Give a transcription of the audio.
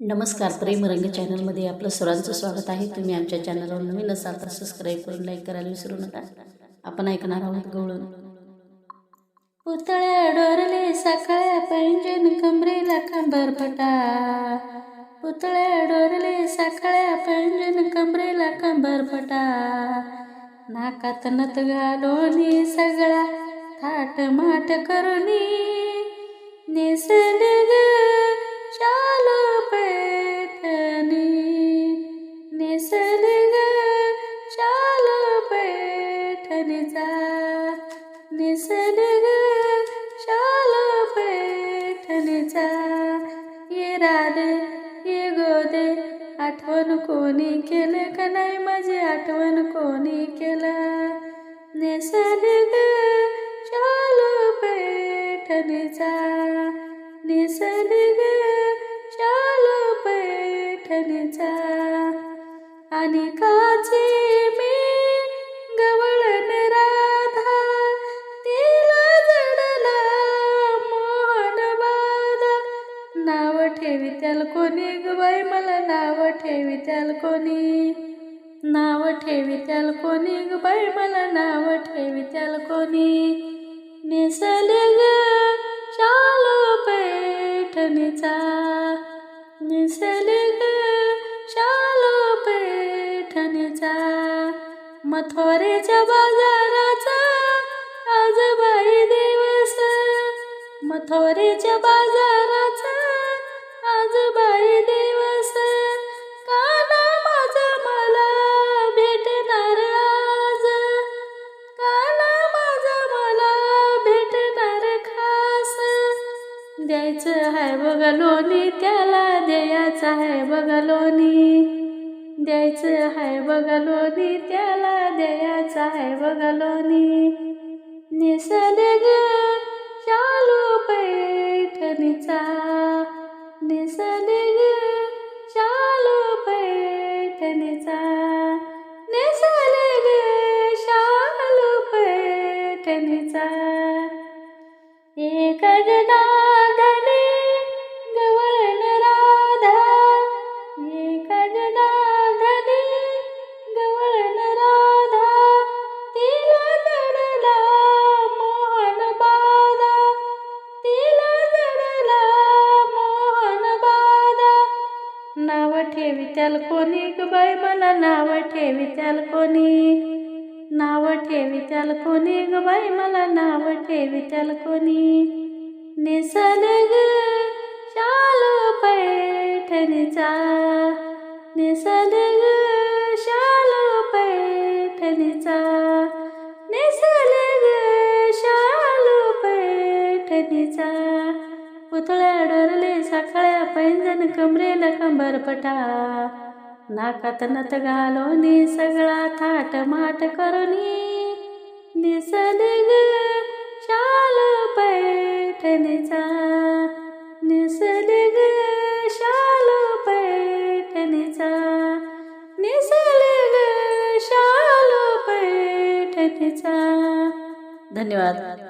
नमस्कार. प्रेमरंग चॅनलमध्ये आपलं सर्वांचं स्वागत आहे. तुम्ही आमच्या चॅनलवर नवीन असाल तर सबस्क्राईब करून लाईक करायला विसरू नका. आपण ऐकणार आहोत गवळून पुतळ्या डोरले साखळ्या पैंजन कमरेला कंबर फटा. पुतळ्या डोरले साखळ्या पैंजन कमरेला कंबर फटा. नाकात नत घालोनी सगळा थाट माट करुनी नेसल कोणी केलं का नाही? माझी आठवण कोणी केलं? निसर्ग ग पैठणीचा. निसर्ग चालू पैठणीचा. आणि काची बाई मला नाव ठेवी त्याल कोणी? नाव ठेवी त्याल कोणी? ग बाई मला नाव ठेवी त्याल कोणी? नेसल ग शाल पैठणीचा. नेसल ग शाल पैठणीचा. मथोरेच्या बाजाराचा आज बाई दिवस. मथोरेच्या बाजाराचा द्यायचं आहे बघा लोणी त्याला द्यायचं आहे बघा लोणी. द्यायचं आहे बघा लोणी त्याला द्यायचं आहे बघा लोणी. ग शालू पैठणीचा. निसर्ग शालू पैठणीचा. निसर्ग शालू पैठणीचा. एक जनार्दने नाव ठेवी त्याल कोणी बाई मला नाव ठेवी त्याल कोणी? नाव ठेवी त्याल कोणी बाई मला नाव ठेवी त्याल कोणी? निसल ग शालू निसल ग पैठणीचा. निसल ग पैठणीचा. पुतळ्या डरले साखळ्या पैंजण कमरेला कंबर पटा. नाकात नत घालोनी सगळा थाट माट करून. निसल शाल पैठणीचा. निसल ग धन्यवाद.